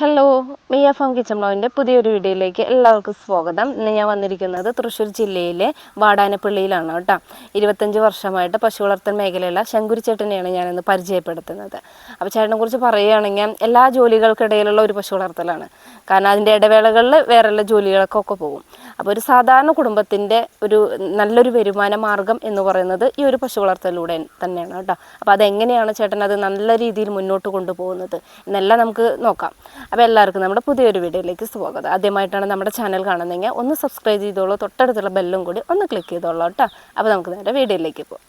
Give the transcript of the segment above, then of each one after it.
Hello Mia farm kitchen ബ്ലോഗിന്റെ പുതിയൊരു വീഡിയോയിലേക്ക് എല്ലാവർക്കും സ്വാഗതം. ഇന്ന് ഞാൻ വന്നിരിക്കുന്നത് തൃശ്ശൂർ ജില്ലയിലെ വാടാനപ്പള്ളിയിലാണ് കേട്ടോ. ഇരുപത്തഞ്ച് വർഷമായിട്ട് പശു വളർത്തൽ മേഖലയിലുള്ള ശങ്കുരി ചേട്ടനെയാണ് ഞാനിന്ന് പരിചയപ്പെടുത്തുന്നത്. അപ്പോൾ ചേട്ടനെ കുറിച്ച് പറയുകയാണെങ്കിൽ എല്ലാ ജോലികൾക്കിടയിലുള്ള ഒരു പശു വളർത്തലാണ്. കാരണം അതിന്റെ ഇടവേളകളിൽ വേറെയുള്ള ജോലികൾക്കൊക്കെ പോകും. അപ്പോൾ ഒരു സാധാരണ കുടുംബത്തിന്റെ ഒരു നല്ലൊരു വരുമാന മാർഗം എന്ന് പറയുന്നത് ഈ ഒരു പശു വളർത്തലിലൂടെ തന്നെയാണ് കേട്ടോ. അപ്പോൾ അതെങ്ങനെയാണ് ചേട്ടൻ അത് നല്ല രീതിയിൽ മുന്നോട്ട് കൊണ്ടുപോകുന്നത്? എന്നെല്ലാം നമുക്ക് നോക്കാം. അപ്പോൾ എല്ലാവർക്കും നമ്മുടെ പുതിയൊരു വീഡിയോയിലേക്ക് സ്വാഗതം. ആദ്യമായിട്ടാണ് നമ്മുടെ ചാനൽ കാണുന്നതെങ്കിൽ ഒന്ന് സബ്സ്ക്രൈബ് ചെയ്തോളൂ. തൊട്ടടുത്തുള്ള ബെല്ലും കൂടി ഒന്ന് ക്ലിക്ക് ചെയ്തോളൂ കേട്ടോ. അപ്പോൾ നമുക്ക് നേരെ വീഡിയോയിലേക്ക് പോകാം.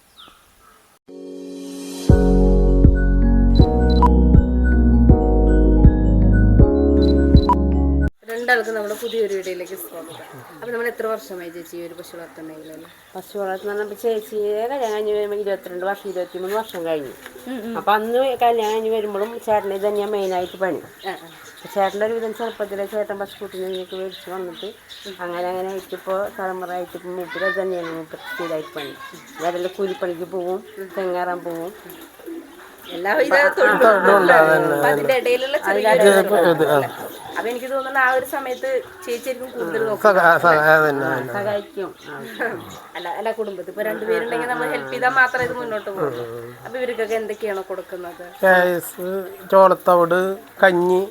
രണ്ടാൾക്കും നമ്മുടെ പുതിയൊരു വീഡിയോയിലേക്ക് സ്വാഗതം. അപ്പോൾ നമ്മൾ എത്ര വർഷമായി ചേച്ചി ഈ ഒരു പശു വളർത്തൽ മേഖലയിൽ പശു വളർത്തുന്ന പറഞ്ഞപ്പോൾ ചേച്ചിയെ കല്യാണം കഴിഞ്ഞ് വരുമ്പോൾ ഇരുപത്തിരണ്ട് വർഷം ഇരുപത്തിമൂന്ന് വർഷം കഴിഞ്ഞു. അപ്പം അന്ന് കല്യാണം കഴിഞ്ഞ് വരുമ്പോഴും ചേട്ടനെ തന്നെയാണ് മെയിനായിട്ട് പണി. ചേട്ടന്റെ ഒരു വിധം ചെറുപ്പത്തിലെ ചേട്ടൻ പശു കുട്ടിനെയൊക്കെ മേടിച്ച് വന്നിട്ട് അങ്ങനെ അങ്ങനെ ആയിട്ടിപ്പോൾ തലമുറ ആയിട്ട് ഇപ്പം മൂപ്പര് അത് തന്നെയാണ് മൂപ്പര് സ്ഥിരമായിട്ട് പണി. അതായത് കൂലിപ്പണിക്ക് പോവും തെങ്ങാറാൻ പോവും. എല്ലാവിധ തൊഴിലുകളും അപ്പൊ അതിന്റെ ഇടയിലുള്ള ചെറിയ. അപ്പൊ എനിക്ക് തോന്നുന്നു ആ ഒരു സമയത്ത് ചേച്ചിയായിരിക്കും കൂടുതൽ സഹായിക്കും. അല്ല അല്ല കുടുംബത്തിൽ ഇപ്പൊ രണ്ടുപേരുണ്ടെങ്കിൽ നമ്മൾ ഹെൽപ്പ് ചെയ്താൽ മാത്രമേ ഇത് മുന്നോട്ട് പോകുള്ളൂ അപ്പൊ ഇവർക്കൊക്കെ എന്തൊക്കെയാണോ കൊടുക്കുന്നത്? ചോളത്തവിട് കഞ്ഞി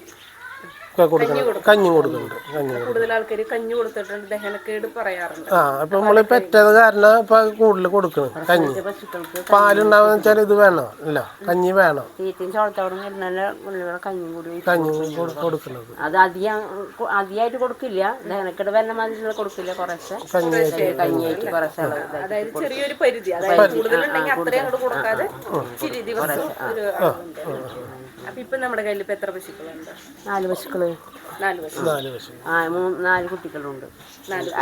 കൊടുക്കണം. കഞ്ഞി കൊടുക്കുന്നുണ്ട്. കഞ്ഞി കൂടുതൽ ആൾക്കാർ കഞ്ഞി കൊടുത്തിട്ടുണ്ട്. ദഹനക്കേട് പറയാറുണ്ട്. ആ അപ്പൊ നമ്മൾ പെറ്റത് കാരണം ഇപ്പൊ കൂടുതൽ കൊടുക്കണം. കഞ്ഞി. പാലുണ്ടാവുന്ന വെച്ചാൽ ഇത് വേണം. ഇല്ല കഞ്ഞി വേണം. കഞ്ഞി കൊടു- കൊടുക്കുന്നത്. അത് അധികം അധികമായിട്ട് കൊടുക്കില്ല. ദഹനക്കേട് വരുന്ന മാതിരി കൊടുക്കില്ല കുറച്ച്. കഞ്ഞി കഞ്ഞിയായിട്ട് കുറേശ്ശെ അതായത് ചെറിയൊരു പരിധി. അതായത് കൂടുതലുണ്ടെങ്കിൽ അത്രയും കൊടുക്കാതെ ഇച്ചിരി ദിവസം ഒരു അപ്പൊ ഇപ്പൊ നമ്മുടെ കയ്യിൽ ഇപ്പൊ എത്ര പശുക്കളുണ്ട്? നാല് പശുക്കൾ. നാല് പശു. നാല് വശം ആ മൂന്ന് നാല് കുട്ടികളുണ്ട്.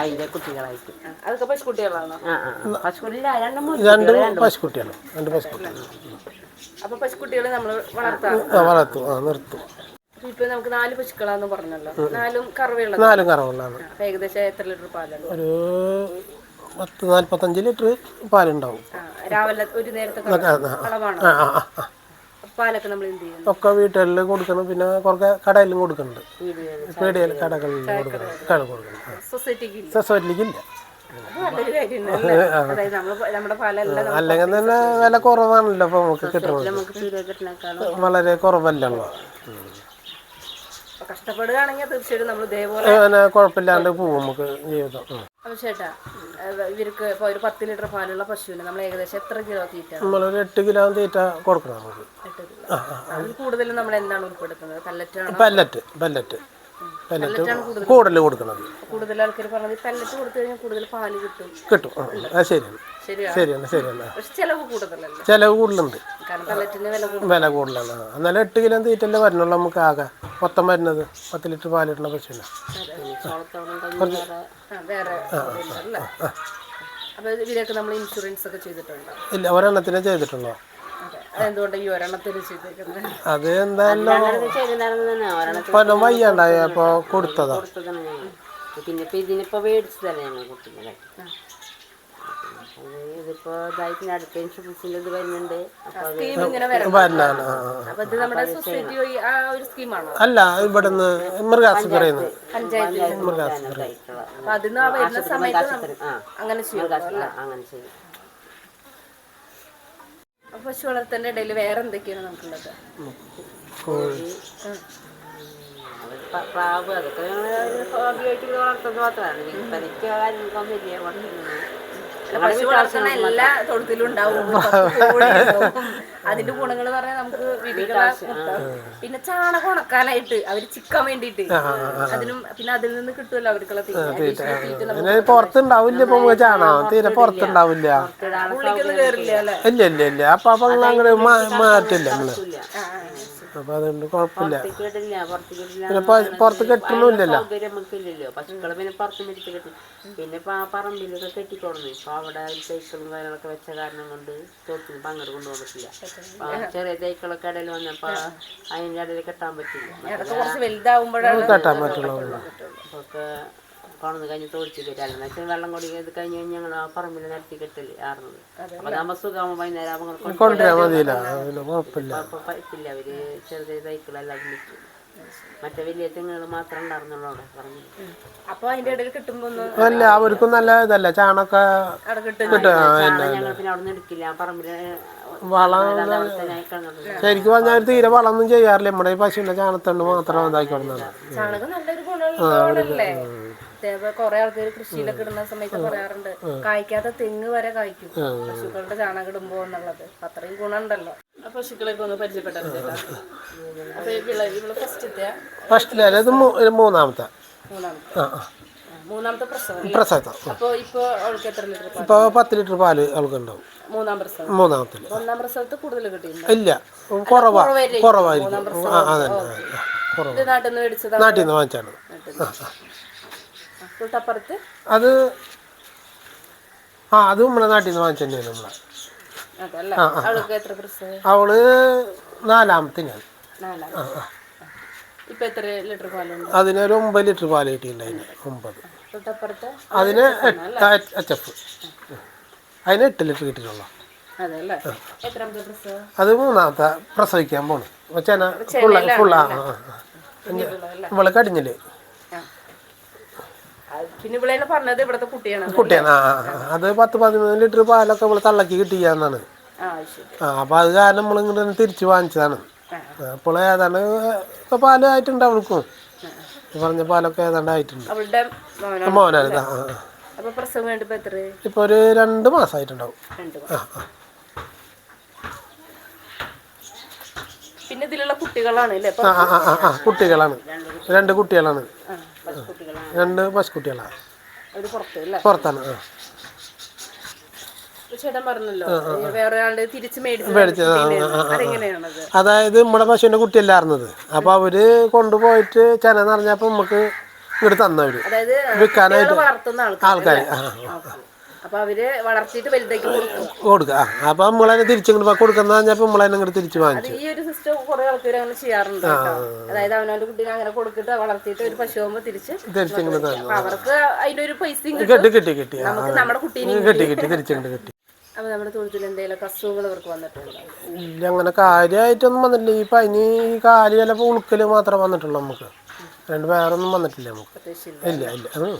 അതിന്റെ കുട്ടികളായിട്ട്. അതൊക്കെ പശുക്കുട്ടികളാണോ? ആ ആ ആ. പശുക്കളില്ല രണ്ട് രണ്ട് രണ്ട് പശുക്കുട്ടിയാണ് രണ്ട് പശുക്കുട്ടിയാണ് അപ്പൊ പശുക്കുട്ടികളെ നമ്മൾ വളർത്താം വളർത്തും. ആ നിർത്തും. ഇപ്പൊ നമുക്ക് നാല് പശുക്കളാന്ന് പറഞ്ഞല്ലോ. നാലും കറവയുള്ള നാലും കറവുള്ളതാണ് ഏകദേശം എത്ര ലിറ്റർ പാലാണ് ഒരു പത്ത് നാല്പത്തഞ്ച് ലിറ്റർ പാലുണ്ടാവും. ആ, രാവിലെ ഒരു നേരത്തെ അളവാണ്? ആ ആ ആ. പാലൊക്കെ നമ്മൾ എന്ത് ചെയ്യും ഒക്കെ വീട്ടുകളിൽ കൊടുക്കണം. പിന്നെ കുറേ കടയിലും കൊടുക്കുന്നുണ്ട്. പീടികയിൽ കടകളിൽ കൊടുക്കണം. കട കൊടുക്കണം. സൊസൈറ്റിക്ക് ഇല്ല. സൊസൈറ്റിക്ക് ഇല്ല. അത് നല്ലൊരു കാര്യമല്ലേ അതായത് നമ്മൾ നമ്മുടെ പാലെല്ലാം അല്ലെങ്കിൽ തന്നെ വില കുറവാണല്ലോ ഇപ്പൊ നമുക്ക് കിട്ടുന്നത്. നമുക്ക് വളരെ കുറവല്ലല്ലോ. കഷ്ടപ്പെടുകയാണെങ്കിൽ തീർച്ചയായിട്ടും നമ്മൾ ഇതേപോലെ അങ്ങനെ കുഴപ്പമില്ലാണ്ട് പോവും നമുക്ക് ജീവിതം. ഉം. ചേട്ടാ ഇവർക്ക് ഇപ്പൊ ഒരു പത്ത് ലിറ്റർ പാലുള്ള പശുവിന് നമ്മൾ ഏകദേശം എത്ര കിലോ തീറ്റ? നമ്മളൊരു എട്ട് കിലോ തീറ്റ കൊടുക്കണം നമുക്ക്. എട്ട് കിലോ. അതിൽ കൂടുതലും നമ്മൾ എന്താണ് ഉൾപ്പെടുത്തുന്നത്? പല്ലറ്റാണ് പല്ലറ്റ് പല്ലറ്റ് പല്ലറ്റ് കൂടുതൽ. കൊടുക്കുന്നത്. കൂടുതൽ ആൾക്കാർ പറഞ്ഞത് പല്ലറ്റ് കൊടുത്തു കഴിഞ്ഞാൽ കൂടുതൽ പാൽ കിട്ടും. കിട്ടും. ശരിയാണ്. ശരിയാണ് ശരിയാണ്. ചെലവ് കൂടുതലല്ലേ? ചിലവ് കൂടുതലുണ്ട്. വില കൂടുതലാണ്. എന്നാലും എട്ട് കിലോ തീറ്റല്ലേ വരണുള്ളൂ നമുക്ക് ആകെ മൊത്തം വരുന്നത് പത്ത് ലിറ്റർ പശുവിന്. ഇൻഷുറൻസ് ഒക്കെ ചെയ്തിട്ടുണ്ടോ? ഇല്ല ഒരെണ്ണത്തിനെ ചെയ്തിട്ടുള്ളൂ. അതെ. എന്തായാലും കൊല്ലം വയ്യാണ്ടായി അപ്പോൾ കൊടുത്തതാ. പിന്നെ ഇതിനിപ്പോ മേടിച്ചതല്ലേ ഞങ്ങൾ കുട്ടികളെ അത് ഇതിപ്പോൾ ഇതായിട്ട് അടുത്ത ഇൻഷുറൻസിന്റെ ഇത് വരുന്നുണ്ട്. അല്ല ഇവിടുന്ന് സമയത്ത് അങ്ങനെ ചെയ്യും. പശു വളർത്തലിന്റെ ഇടയിൽ വേറെ എന്തൊക്കെയാണ് നമുക്കുള്ളത്? പ്രാവ്. അതൊക്കെ ഹോബിയായിട്ട് വളർത്തുന്നത് മാത്രമാണ്. വിൽപ്പനയ്ക്ക് കാര്യങ്ങൾക്കൊന്നും ഇല്ല വളർത്തുന്നത് പശു വളർത്തുന്ന എല്ലാ തൊഴുത്തിലും ഉണ്ടാവും. അതിന്റെ ഗുണങ്ങൾ പറഞ്ഞാൽ നമുക്ക് വിവിധ പിന്നെ ചാണകം ഉണക്കാനായിട്ട് അവർ ചിക്കാൻ വേണ്ടിട്ട് അതിനും പിന്നെ അതിൽ നിന്ന് കിട്ടുമല്ലോ അവർക്കുള്ള തീറ്റ. പുറത്തുണ്ടാവില്ല ഇപ്പൊ ചാണകം. തീരെ പുറത്തുണ്ടാവില്ല. ഇല്ല ഇല്ല ഇല്ല. അപ്പൊ അങ്ങനെ മാറ്റില്ല നമ്മൾ? അപ്പൊ അതുകൊണ്ട് കുഴപ്പമില്ല പിന്നെ പ- പുറത്ത് കെട്ടണമില്ലല്ലോ സൗകര്യം നമുക്കില്ലല്ലോ. പശുക്കളെ പിന്നെ പുറത്ത് മേടിച്ച് കെട്ടി. പിന്നെ ഇപ്പൊ ആ പറമ്പിലൊക്കെ കെട്ടിക്കൊടുന്നു ഇപ്പൊ അവിടെ ഒരു സൈക്കിളും കാര്യങ്ങളൊക്കെ വെച്ച കാരണം കൊണ്ട് തോട്ടിന് പങ്കെടു കൊണ്ടുപോകാൻ പറ്റില്ല. അപ്പൊ ആ ചെറിയ തൈക്കളൊക്കെ ഇടയിൽ വന്നപ്പോ അതിന്റെ ഇടയിൽ കെട്ടാൻ പറ്റില്ല. അതൊക്കെ കുറച്ച് വലുതാവുമ്പോഴാണ് കെട്ടാൻ പറ്റുള്ളൂ. കൊണന്ന് കഴിഞ്ഞ് തോടിച്ച് കയറ്റി എന്നാൽ വെച്ചാൽ വെള്ളം കൊടി ഇത് കഴിഞ്ഞ് ഞങ്ങൾ ആ പറമ്പിൽ നിരത്തി കെട്ടൽ ആറുന്നത്. അപ്പൊ നമ്മൾ സുഖമാകുമ്പോൾ വൈകുന്നേരം ആകുമ്പോൾ പൈപ്പില്ല. അവർ ചെറിയ തൈക്കളെല്ലാം വിളിക്കും. മറ്റേ വലിയ തെങ്ങുകൾ മാത്രം ഉണ്ടായിരുന്നുള്ളൂ അവിടെ പറഞ്ഞു അപ്പൊ അതിന്റെ ഇടയിൽ കിട്ടുമ്പോ ഒന്ന് അല്ല അവർക്കും നല്ല ഇതല്ല. ചാണക ഞങ്ങൾ പിന്നെ അവിടെ നിന്ന് എടുക്കില്ല പറമ്പിൽ വളം ശരിക്കും പറഞ്ഞാൽ തീരെ വളമൊന്നും ചെയ്യാറില്ല. നമ്മുടെ ഈ പശുവിന്റെ ചാണത്തണ്ട് മാത്രം ഇതാക്കി ചാണകം കൊറേ ആൾക്കാർ കൃഷിയിലൊക്കെ ഇടുന്ന സമയത്ത് പറയാറുണ്ട് കായ്ക്കാത്ത തെങ്ങ് വരെ കായ്ക്കും. പശുക്കളുടെ ചാണകം ഇടുമ്പോ എന്നുള്ളത്. അത്രയും ഗുണമുണ്ടല്ലോ. ഒന്ന് ഇത് മൂന്നാമത്തെ. മൂന്നാമത്തെ. പ്രസവം. അല്ലേ? പ്രസവത്തെ. അപ്പൊ ഇപ്പൊ അവൾക്ക് എത്ര ലിറ്റർ പാൽ ഇപ്പോൾ പത്ത് ലിറ്റർ പാൽ അവൾക്ക് ഉണ്ടാവും മൂന്നാം പ്രസവം. മൂന്നാമത്തിൽ ഒന്നാം പ്രസവത്തിൽ കൂടുതൽ കിട്ടിയിട്ടുണ്ട്? ഇല്ല. കുറവാ. കുറവായിരിക്കും. നാട്ടിൽ നിന്ന് വാങ്ങിച്ചാണ് തൊട്ടപ്പുറത്ത്? അത് ആ അത് നമ്മുടെ നാട്ടിൽ നിന്ന് വാങ്ങിച്ചു തന്നെയാണ് നമ്മളെ അവൾ നാലാമത്തിനാണ് അതിനൊരു ഒമ്പത് ലിറ്റർ പാൽ കിട്ടിയിട്ടുണ്ടായിരുന്നു ഒമ്പത്. അതിന് എച്ച് അതിന് എട്ട് ലിറ്റർ കിട്ടിയിട്ടുള്ള. അത് മൂന്നാമത്തെ പ്രസവിക്കാൻ പോണ്. ചെന ഫുള്ള ഫുള്ള? ഇവൾ കടിഞ്ഞിൽ ആ. ആ, പിന്നെ ഇവിടെ പറഞ്ഞത് ഇവിടുത്തെ കുട്ടിയാണ്. ആ. അത് പത്ത് പതിമൂന്ന് ലിറ്റർ പാലൊക്കെ നമ്മൾ തള്ളക്കി കിട്ടിയാന്നാണ് ആ അത് കാരണം നമ്മൾ ഇങ്ങോട്ട് തിരിച്ചു വാങ്ങിച്ചതാണ്. അപ്പോൾ ഏതാണ്ട് ഇപ്പൊ പാൽ ആയിട്ടുണ്ട് അവൾക്കും. പറഞ്ഞ പാലൊക്കെ ഏതാണ്ട് ആയിട്ടുണ്ട്. മോനാണ്. ഇപ്പോൾ ഒരു രണ്ട് മാസമായിട്ടുണ്ടാവും പിന്നെ ഇതിലുള്ള കുട്ടികളാണ് കുട്ടികളാണ്. രണ്ട് കുട്ടികളാണ്. രണ്ട് പശുക്കുട്ടികളാണ് പുറത്താണ് ആ. അതായത് നമ്മുടെ പശുവിന്റെ കുട്ടിയല്ലായിരുന്നത്. അപ്പൊ അവർ കൊണ്ടുപോയിട്ട് ചെന നിറഞ്ഞപ്പോ നമുക്ക് ഇങ്ങോട്ട് തന്നവര്. വിൽക്കാനായിട്ട് ആൾക്കാർ ആ. അപ്പൊ അവർ വളർത്തിയിട്ട് വലുതാക്കി കൊടുക്കും. കൊടുക്കുക ആ അപ്പോൾ നമ്മളതിനെ തിരിച്ചിങ്ങോട്ട് കൊടുക്കുന്ന പറഞ്ഞപ്പോൾ നമ്മളതിനെ ഇങ്ങോട്ട് തിരിച്ചു വാങ്ങിച്ചു. ഈ ഒരു സിസ്റ്റം കുറെ ആൾക്കാർ അങ്ങനെ ചെയ്യാറുണ്ട് കേട്ടോ. അതായത് അവനവന്റെ കുട്ടീനെ അങ്ങനെ കൊടുത്തിട്ട് വളർത്തിയിട്ട് ഒരു പശു ആകുമ്പോ തിരിച്ച് തിരിച്ചിങ്ങോട്ട് തന്നു. അപ്പൊ അവർക്ക് അതിന്റെ ഒരു പൈസയും കിട്ടും. കിട്ടി കിട്ടി കിട്ടി. ആ, നമുക്ക് നമ്മുടെ കുട്ടീനെ കിട്ടി കിട്ടി. തിരിച്ചിങ്ങോട്ട് കിട്ടി. അപ്പൊ നമ്മുടെ തൊഴുത്തിൽ എന്തെങ്കിലും അസുഖങ്ങൾ അവർക്ക് വന്നിട്ടുണ്ടോ? ഇല്ല അങ്ങനെ കാര്യമായിട്ടൊന്നും വന്നിട്ടില്ല. ഈ പനി ഈ കാൽ ചിലപ്പോൾ ഉളുക്കൽ മാത്രമേ വന്നിട്ടുള്ളൂ നമുക്ക്. രണ്ട് വേറൊന്നും വന്നിട്ടില്ല നമുക്ക്. ഇല്ല ഇല്ല. ഉം.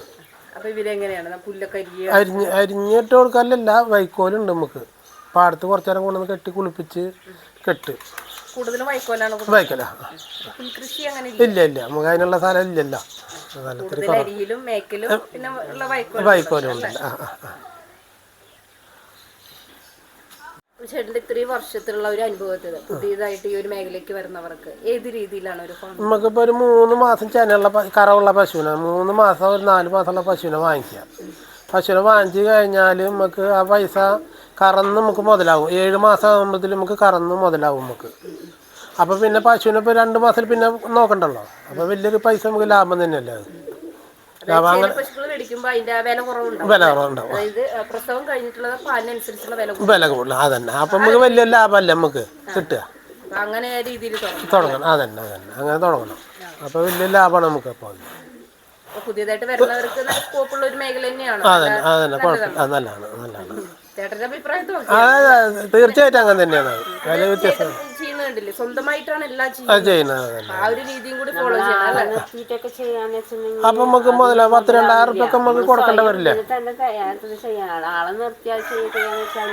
അപ്പൊ ഇവരെങ്ങനെയാണ് ന- പുല്ലൊക്കെ അരിയ? അരിഞ്ഞ് അരിഞ്ഞിട്ട് കൊടുക്കാനല്ല വൈക്കോലുണ്ട് നമുക്ക്. പാടത്ത് കുറച്ചു നേരം കൊണ്ടുവന്ന് കെട്ടി കുളിപ്പിച്ച് കെട്ട്. കൂടുതലും വൈക്കോലാണ്. വൈക്കല. പുൽകൃഷി അങ്ങനെ ഇല്ല? ഇല്ല നമുക്ക് അതിനുള്ള സ്ഥലം ഇല്ലല്ലോ. സ്ഥലത്തിന് കൂടുതൽ അരിയിലും മേക്കലും പിന്നെ ഉള്ള വൈക്കോലും വൈക്കോലും ഉണ്ടല്ലോ ആ ആ ആ ചേട്ടന്റെ ഇത്രയും വർഷത്തിലുള്ള ഒരു അനുഭവത്തിൽ പുതിയതായിട്ട് ഈ ഒരു മേഖലയ്ക്ക് വരുന്നവർക്ക് ഏത് രീതിയിലാണ് ഒരു നമുക്കിപ്പോൾ ഒരു മൂന്ന് മാസം ചെനുള്ള കറവുള്ള പശുവിനെ. മൂന്ന് മാസം ഒരു നാല് മാസമുള്ള പശുവിനെ വാങ്ങിക്കാം പശുവിനെ വാങ്ങിച്ചു കഴിഞ്ഞാൽ നമുക്ക് ആ പൈസ കറന്ന് നമുക്ക് മുതലാവും. ഏഴ് മാസം ആകുമ്പോഴത്തിൽ നമുക്ക് കറന്ന് മുതലാവും നമുക്ക്. അപ്പോൾ പിന്നെ പശുവിനെ ഇപ്പോൾ രണ്ട് മാസത്തിൽ പിന്നെ നോക്കണ്ടല്ലോ. അപ്പോൾ വലിയൊരു പൈസ നമുക്ക് ലാഭം തന്നെയല്ലേ അത്? വില കുറവുണ്ടാവും. വില കൂടുതൽ അതന്നെ. അപ്പം നമുക്ക് വലിയ ലാഭമല്ല നമുക്ക് കിട്ടുക? അങ്ങനെ രീതിയിൽ തുടങ്ങണം. അതന്നെ അതന്നെ. അങ്ങനെ തുടങ്ങണം. അപ്പോൾ വലിയ ലാഭമാണ് നമുക്ക് അപ്പോൾ പുതിയതായിട്ട് വരുന്നവർക്ക് സ്കോപ്പുള്ള ഒരു മേഖല തന്നെയാണ്. അതന്നെ. അതന്നെ. കുഴപ്പമില്ല. നല്ലതാണ്. നല്ലതാണ്. തീർച്ചയായിട്ടും അങ്ങനെ തന്നെയാണ്. വില വ്യത്യാസം ചെയ്യുന്നുണ്ടല്ലേ സ്വന്തമായിട്ടാണ് എല്ലാം ചെയ്യുന്നത്. ചെയ്യുന്നത് ആ ഒരു രീതിയും കൂടി ഫോളോ ചെയ്യണം അപ്പം നമുക്ക് മുതല പത്ത് രണ്ടായിരം റുപ്യൊക്കെ നമുക്ക് കൊടുക്കേണ്ട വരില്ല? ഇത് തന്നെ തയ്യാറത്തിൽ ചെയ്യാൻ ആളെ നിർത്തിയാൽ ചെയ്യാന്ന് വെച്ചാൽ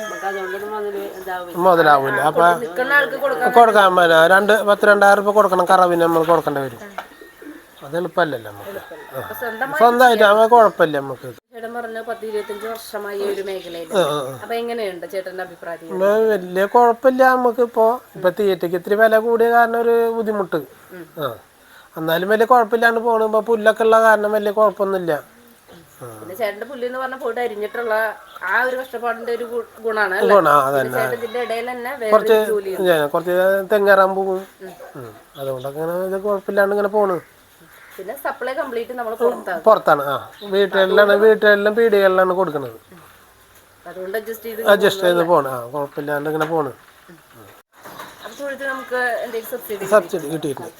നമുക്ക് അതുകൊണ്ടൊന്നും മുതൽ ഇതാവില്ല. മുതലാവില്ല. അപ്പം കൊടുക്കാൻ കൊടുക്കാൻ പറ്റില്ല. രണ്ട് പത്ത് രണ്ടായിരം റുപ്യ കൊടുക്കണം കറവിന് നമ്മൾ കൊടുക്കേണ്ടി വരും. അത് എളുപ്പമല്ലല്ലോ നമുക്ക് സ്വന്തമായിട്ട് അവ കുഴപ്പമില്ല നമുക്ക്. ചേട്ടൻ പറഞ്ഞ പത്ത് ഇരുപത്തഞ്ച് വർഷമായി ഈ ഒരു മേഖലയിൽ ആ, ആ, ആ. അപ്പൊ എങ്ങനെയുണ്ട് ചേട്ടന്റെ അഭിപ്രായത്തിൽ വലിയ കുഴപ്പമില്ല നമുക്ക് ഇപ്പോ. ഇപ്പൊ തീറ്റയ്ക്ക് ഇത്തിരി വില കൂടിയ കാരണം ഒരു ബുദ്ധിമുട്ട്. ആ. എന്നാലും വലിയ കുഴപ്പമില്ലാണ്ട് പോണു. ഇപ്പൊ പുല്ലൊക്കെ ഉള്ള കാരണം വലിയ കുഴപ്പമൊന്നുമില്ല. പിന്നെ ചേട്ടന്റെ പുല്ല് എന്ന് പറഞ്ഞ പോയിട്ട് അരിഞ്ഞിട്ടുള്ള ആ ഒരു കഷ്ടപ്പാടിന്റെ ഒരു ഗുണാണ് ഇടയിൽ തന്നെ ഞാൻ കുറച്ച് തെങ്ങേറാൻ പോകും. അതുകൊണ്ടൊക്കെ ഇങ്ങനെ കുഴപ്പമില്ലാണ്ട് ഇങ്ങനെ പോണ്. പിന്നെ സപ്ലൈ കംപ്ലീറ്റ് നമ്മൾ പുറത്താണ്. ആ വീട്ടിലെല്ലാം വീട്ടിലെല്ലാം പീടികളിലാണ് കൊടുക്കുന്നത്. അതുകൊണ്ട് അഡ്ജസ്റ്റ് ചെയ്ത് അഡ്ജസ്റ്റ് ചെയ്ത് പോണ്. ആ കുഴപ്പമില്ലാണ്ട് ഇങ്ങനെ പോണ്. സബ്സിഡി സബ്സിഡി കിട്ടിയിട്ടുണ്ട്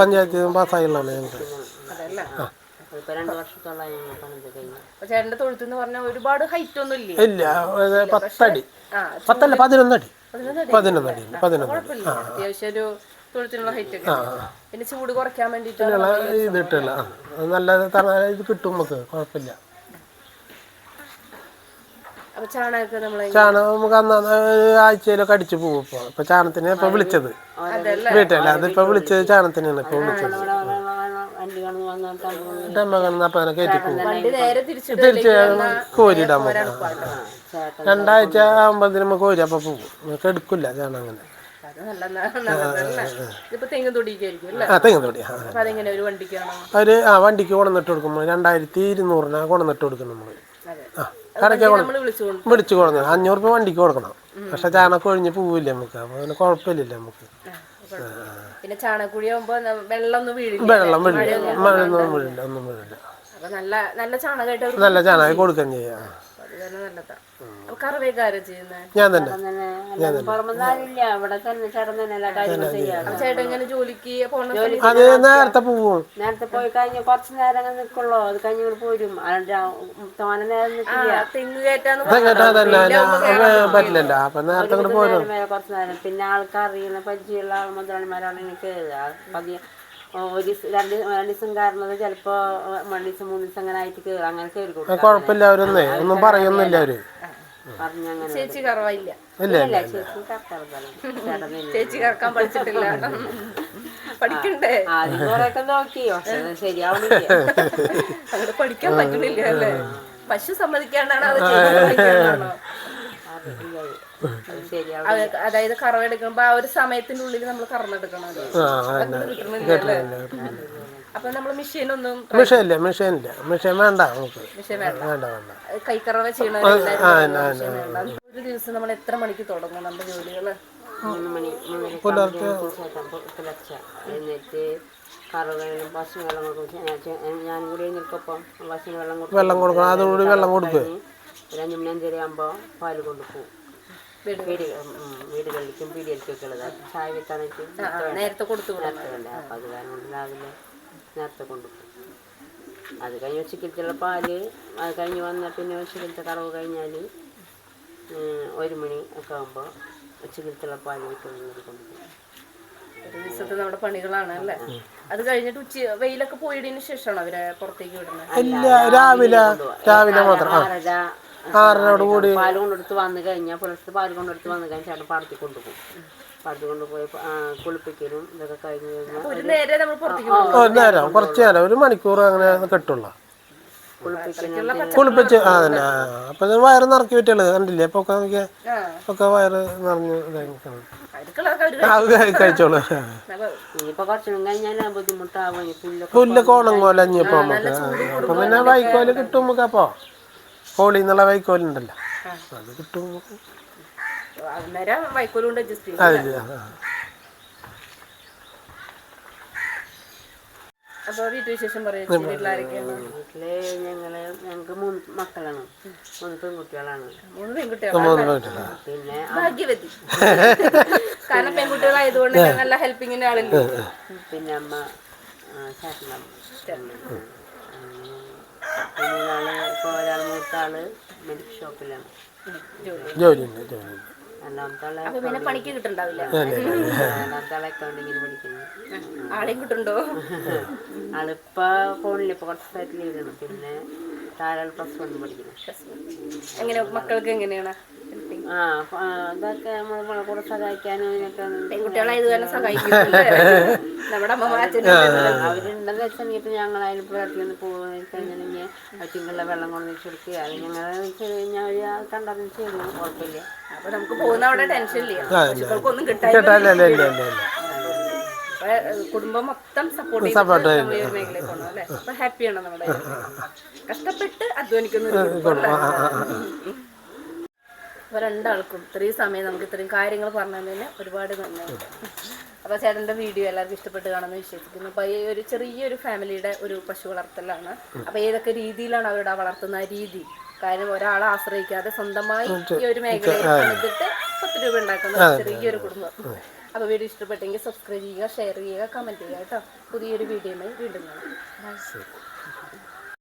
പഞ്ചായത്ത് പാസ്സായുള്ളതാണ് ഞങ്ങൾക്ക്. ചേട്ടന്റെ തൊഴുത്ത് എന്ന് പറഞ്ഞാൽ ഒരുപാട് ഹൈറ്റ് ഒന്നും ഇല്ല? ഇല്ല പത്തടി. ആ പത്തല്ല പതിനൊന്നടി. പതിനൊന്നടി. പതിനൊന്നടി അത്യാവശ്യം ഒരു തൊഴുത്തിനുള്ള ഹൈറ്റ് ഒക്കെ. പിന്നെ ചൂട് കുറയ്ക്കാൻ ഇത് ഇട്ടില്ല നല്ല ഇത് കിട്ടും നമുക്ക് കുഴപ്പമില്ല. അപ്പൊ ചാണകമൊക്കെ നമ്മൾ ചാണകം നമുക്ക് അന്ന് ആഴ്ചയിലൊക്കെ അടിച്ചു പോകും ഇപ്പൊ. ഇപ്പൊ ചാണത്തിന് ഇപ്പൊ വിളിച്ചത്. വീട്ടല്ല അതിപ്പോ വിളിച്ചത് ചാണത്തിനാണ് ഇപ്പൊ വിളിച്ചത്. കയറ്റി പോകും. തിരിച്ച് രണ്ടാഴ്ച ആകുമ്പോഴത്തേന് കോരി അപ്പൊ പോകും. നമുക്ക് എടുക്കില്ല ചാണകം അങ്ങനെ ആ തെങ്ങ് തൊടി അവർ ആ. വണ്ടിക്ക് കൊണ്ടുവന്നിട്ട് കൊടുക്കും രണ്ടായിരത്തി ഇരുന്നൂറിന് കൊണ്ടുവന്നിട്ട് കൊടുക്കും നമ്മൾ അതെ. ആ കടയ്ക്ക് കൊണ്ടു നമ്മൾ വിളിച്ചു കൊടുക്കണം അഞ്ഞൂറ് രൂപ വണ്ടിക്ക് കൊടുക്കണം. പക്ഷെ ചാണകം ഒഴിഞ്ഞ് പോവില്ല നമുക്ക്. അപ്പൊ അതിന് കുഴപ്പമില്ല നമുക്ക്. പിന്നെ ചാണകക്കുഴി വെള്ളം ഒന്നും വീഴില്ല വെള്ളം വീഴില്ല. മഴ ഒന്നും വീഴില്ല. ഒന്നും വീഴില്ല. അപ്പൊ നല്ല ചാണകമായിട്ട് നല്ല ചാണകം കൊടുക്കുകയും ചെയ്യാം. തന്നെ ചെയ്യുന്നത് ഞാൻ തന്നെ. ചേട്ടൻ ഇങ്ങനെ ജോലിക്ക് അത് നേരത്തെ പോവും. നേരത്തെ പോയി കഴിഞ്ഞ കുറച്ച് നേരം അങ്ങനെ നിൽക്കുള്ളൂ. അത് കഴിഞ്ഞ് പോരും. തോനെ നേരം പറ്റില്ലല്ലോ അപ്പൊ നേരത്തെ അങ്ങോട്ട് പോരും. കുറച്ച് നേരം. പിന്നെ ആൾക്കാർ അറിയുന്ന പരിചയമുള്ള മുതലാളിമാരാണ് എനിക്ക് പതിയെ ഒരു രണ്ട് രണ്ട് ദിവസം കയറുന്നത് ചിലപ്പോ രണ്ട് ദിവസം മൂന്ന് ദിവസം അങ്ങനെ ആയിട്ട് കയറും അങ്ങനെ കയറി കുഴപ്പമില്ല അവരൊന്നേ ഒന്നും പറയുന്നില്ല അവർ. ചേച്ചി കറവായില്ല ഇല്ല ചേച്ചി കറക്റ്റാണ് ചേച്ചി കറക്കാൻ പഠിച്ചിട്ടില്ല. പഠിക്കണ്ടേ? ആദ്യം കുറെയൊക്കെ നോക്കി. പക്ഷെ ശരിയാവണില്ല പഠിക്കാൻ പറ്റുന്നില്ല അല്ലേ? പശു സമ്മതിക്കാണ്ടാണ് അത് ചേച്ചി പഠിക്കാണ്ടാണോ കറവ എടുക്കുമ്പോ ആ ഒരു സമയത്തിന്റെ ഉള്ളിൽ നമ്മൾ കറന്നെടുക്കണം അത്. ആ അതന്നെ കിട്ടണില്ല അല്ലേ? അപ്പൊ നമ്മൾ മെഷീനൊന്നും മെഷീൻ ഇല്ല മിഷൻ വേണ്ട നമുക്ക്. മെഷീൻ വേണ്ട. വേണ്ട കൈക്കറവ ചെയ്യണ ഒരു ദിവസം നമ്മൾ എത്ര മണിക്ക് തുടങ്ങും നമ്മുടെ ജോലികൾ? മൂന്ന് മണി മൂന്നര ചേട്ടൻ പുലർച്ചെ. എന്നിട്ട് കറുകളും പശു വെള്ളം കൊടുക്കും ഞാനും കൂടി പശുവിന് വെള്ളം കൊടുക്കും. വെള്ളം കൊടുക്കണം. അതോടുകൂടി വെള്ളം കൊടുക്കും. ഒരു അഞ്ചു മണി അഞ്ചര ആകുമ്പോൾ പാൽ കൊണ്ടുപോകും. വീടുകളിലേക്കും പീടികൾക്കൊക്കെ ഉള്ളത്. ചായ വെക്കാനായിട്ട് നേരത്തെ കൊടുത്തു നേരത്തെ വേണ്ടേ അപ്പം അത് കാരണം കൊണ്ട് രാവിലെ നേരത്തെ കൊണ്ടുപോകും അത് കഴിഞ്ഞ് ഉച്ചക്കലത്തുള്ള പാൽ അത് കഴിഞ്ഞ് വന്നാൽ പിന്നെ ഉച്ചക്കലത്തെ കറവ് കഴിഞ്ഞാൽ ഒരു മണി ഒക്കെ ആകുമ്പോൾ ഉച്ചക്കലത്തുള്ള പാൽ വീട്ടിൽ കൊണ്ടുപോകും ഒരു ദിവസത്തെ നമ്മുടെ പണികളാണ് അല്ലേ? അത് കഴിഞ്ഞിട്ട് ഉച്ച വെയിലൊക്കെ പോയതിനു ശേഷമാണ് അവരെ പുറത്തേക്ക് വിടുന്നത്? രാവിലെ രാവിലെ മാത്രം. ആ ആറര ആറരയോട് കൂടി പാൽ കൊണ്ടെടുത്ത് വന്നു കഴിഞ്ഞാൽ പുലർച്ചെ പാൽ കൊണ്ടെടുത്ത് വന്നു കഴിഞ്ഞാൽ ചേട്ടൻ പാടത്തിൽ കൊണ്ടുപോകും. പാടത്തിൽ കൊണ്ടുപോയി കുളിപ്പിക്കലും ഇതൊക്കെ കഴിഞ്ഞ് കഴിഞ്ഞാൽ ഒരു നേരെ നമ്മൾ പുറത്തേക്ക് ഒരു നേരം കുറച്ച് നേരം ഒരു മണിക്കൂർ അങ്ങനെ കെട്ടുള്ള. കുളിപ്പിച്ച് ആ തന്നെ അപ്പൊ വയറ് നിറക്കി പറ്റുള്ളത് കണ്ടില്ലേ? അപ്പൊ ഒക്കെ ഒക്കെ വയറ് നിറഞ്ഞ് കഴിച്ചോളൂ. പുല്ലൊക്കെ ഉണങ്ങുമല്ലോ നമുക്ക്. അപ്പൊ പിന്നെ വൈക്കോൽ കിട്ടും നമുക്ക് അപ്പൊ കോളി എന്നുള്ള വൈക്കോലുണ്ടല്ലോ അത് കിട്ടും. അന്നേരം അഡ്ജസ്റ്റ് വീട്ടുവിശേഷം വീട്ടിലാരൊക്കെയാണ്? വീട്ടിൽ ഞങ്ങൾ ഞങ്ങൾക്ക് മൂന്ന് മക്കളാണ്. മൂന്ന് പെൺകുട്ടികളാണ്. മൂന്ന് പെൺകുട്ടികളാണ് പിന്നെ ഭാഗ്യവതി. കാരണം പെൺകുട്ടികളായതുകൊണ്ട് നല്ല ഹെൽപ്പിങ്ങിന്റെ ആളുണ്ട് പിന്നെ അമ്മ ആ, ഒരാൾ ഇപ്പോൾ ഒരാൾ മൂത്താൾ മെഡിക്കൽ ഷോപ്പിലാണ് ജോലി ജോലിയുണ്ട് ജോലിയുണ്ട്. രണ്ടാമത്തെ ആളെ അപ്പൊ പിന്നെ പണിക്ക് കിട്ടുണ്ടാവില്ല. രണ്ടാമത്തെ ആളെ അക്കൗണ്ടിങ്ങിന് പഠിക്കുന്നു. ആളെയും കിട്ടുണ്ടോ? ആളിപ്പോ ഫോണിൽ ഇപ്പൊ കുറച്ച് ദിവസമായിട്ട് ലീവാണ് പിന്നെ താരാൾ പ്ലസ് വൺ പഠിക്കുന്നു. എങ്ങനെ മക്കൾക്ക് എങ്ങനെയാണ്? ആ അപ്പൊ, നമ്മൾ കൂടെ സഹായിക്കാനും ഇതിനൊക്കെ പെൺകുട്ടികളായത് കാരണം സഹായിക്കുന്നില്ലേ നമ്മുടെ അവരുണ്ടെന്ന് വെച്ചാൽ ഇപ്പൊ ഞങ്ങളായാലും ഇപ്പോൾ അടുത്ത് പോയി കഴിഞ്ഞിട്ടുണ്ടെങ്കിൽ ഒറ്റയ്ക്കുള്ള വെള്ളം കൊണ്ട് വെച്ച് കൊടുക്കുക അത് ഞങ്ങൾ വെച്ച് കഴിഞ്ഞാൽ കണ്ടറിഞ്ഞ് ചെയ്തു കുഴപ്പമില്ല. അപ്പൊ നമുക്ക് പോകുന്ന അവിടെ ടെൻഷൻ ഇല്ല. പശുക്കൾക്കൊന്നും ഇല്ല. കുടുംബം മൊത്തം സപ്പോർട്ട് പോകണം അല്ലേ? അപ്പൊ ഹാപ്പിയാണ് നമ്മുടെ കഷ്ടപ്പെട്ട് അധ്വാനിക്കുന്ന ഒരു കുടുംബം. അല്ലേ? അപ്പൊ രണ്ടാൾക്കും ഇത്രയും സമയം നമുക്ക് ഇത്രയും കാര്യങ്ങൾ പറഞ്ഞു തന്നെ ഒരുപാട് നന്ദിയുണ്ട് അപ്പോൾ ചേട്ടന്റെ വീഡിയോ എല്ലാവർക്കും ഇഷ്ടപ്പെട്ട് കാണുമെന്ന് വിശ്വസിക്കുന്നു. അപ്പോൾ ഈ ഒരു ചെറിയൊരു ഫാമിലിയുടെ ഒരു പശു വളർത്തലാണ്. അപ്പോൾ ഏതൊക്കെ രീതിയിലാണ് അവരുടെ വളർത്തുന്ന രീതി? കാരണം ഒരാളെ ആശ്രയിക്കാതെ സ്വന്തമായി ഈ ഒരു മേഖലയിൽ എടുത്തിട്ട് പത്ത് രൂപ ഉണ്ടാക്കുന്ന ചെറിയൊരു കുടുംബം. അപ്പോൾ വീഡിയോ ഇഷ്ടപ്പെട്ടെങ്കിൽ സബ്സ്ക്രൈബ് ചെയ്യുക ഷെയർ ചെയ്യുക കമന്റ് ചെയ്യുക കേട്ടോ. പുതിയൊരു വീഡിയോയിൽ വീണ്ടും കാണാം.